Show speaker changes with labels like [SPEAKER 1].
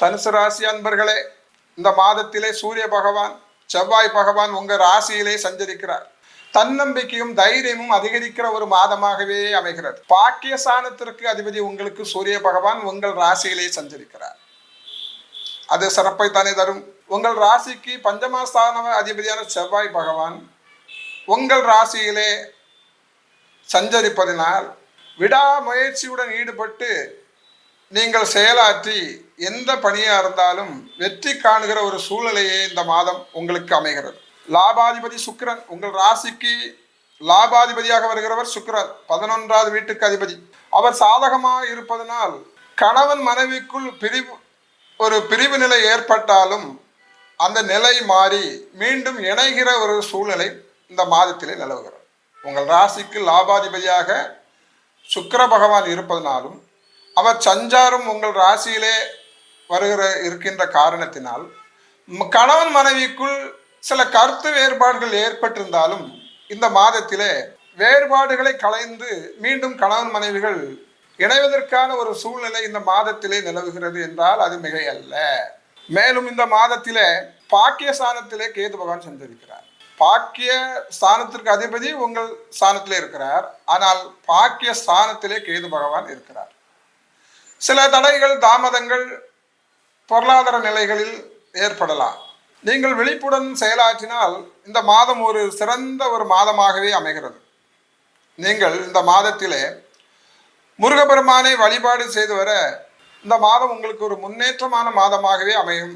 [SPEAKER 1] தனுசு ராசி அன்பர்களே இந்த மாதத்திலே சூரிய பகவான் செவ்வாய் பகவான் உங்க ராசியிலே சஞ்சரிக்கிறார். தன்னம்பிக்கையும் தைரியமும் அதிகரிக்கிற ஒரு மாதமாகவே அமைகிறது. பாக்கியஸ்தானத்திற்கு அதிபதி உங்களுக்கு சூரிய பகவான் உங்கள் ராசியிலே சஞ்சரிக்கிறார். அது சிறப்பை தானே தரும். உங்கள் ராசிக்கு பஞ்சமஸ்தான அதிபதியான செவ்வாய் பகவான் உங்கள் ராசியிலே சஞ்சரிப்பதினால் விடாமுயற்சியுடன் ஈடுபட்டு நீங்கள் செயலாற்றி எந்த பணியாக இருந்தாலும் வெற்றி காணுகிற ஒரு சூழ்நிலையே இந்த மாதம் உங்களுக்கு அமைகிறது. லாபாதிபதி சுக்கிரன் உங்கள் ராசிக்கு லாபாதிபதியாக வருகிறவர் சுக்கிரன் பதினொன்றாவது வீட்டுக்கு அதிபதி. அவர் சாதகமாக இருப்பதனால் கணவன் மனைவிக்குள் பிரிவு ஒரு பிரிவு நிலை ஏற்பட்டாலும் அந்த நிலை மாறி மீண்டும் இணைகிற ஒரு சூழ்நிலை இந்த மாதத்திலே நிலவுகிறது. உங்கள் ராசிக்கு லாபாதிபதியாக சுக்கர பகவான் இருப்பதனாலும் அவர் சஞ்சாரம் உங்கள் ராசியிலே வருகிற இருக்கின்ற காரணத்தினால் கணவன் மனைவிக்குள் சில கருத்து வேறுபாடுகள் ஏற்பட்டிருந்தாலும் இந்த மாதத்திலே வேறுபாடுகளை களைந்து மீண்டும் கணவன் மனைவிகள் இணைவதற்கான ஒரு சூழ்நிலை இந்த மாதத்திலே நிலவுகிறது என்றால் அது மிகையல்ல. மேலும் இந்த மாதத்திலே பாக்கிய ஸ்தானத்திலே கேது பகவான் சஞ்சரிக்கிறார் பாக்கிய ஸ்தானத்திற்கு அதிபதி உங்கள் ஸ்தானத்திலே இருக்கிறார். ஆனால் பாக்கிய ஸ்தானத்திலே கேது பகவான் இருக்கிறார். சில தடைகள் தாமதங்கள் பொருளாதார நிலைகளில் ஏற்படலாம். நீங்கள் விழிப்புடன் செயலாற்றினால் இந்த மாதம் ஒரு சிறந்த ஒரு மாதமாகவே அமைகிறது. நீங்கள் இந்த மாதத்திலே முருகபெருமானை வழிபாடு செய்து வர இந்த மாதம் உங்களுக்கு ஒரு முன்னேற்றமான மாதமாகவே அமையும்.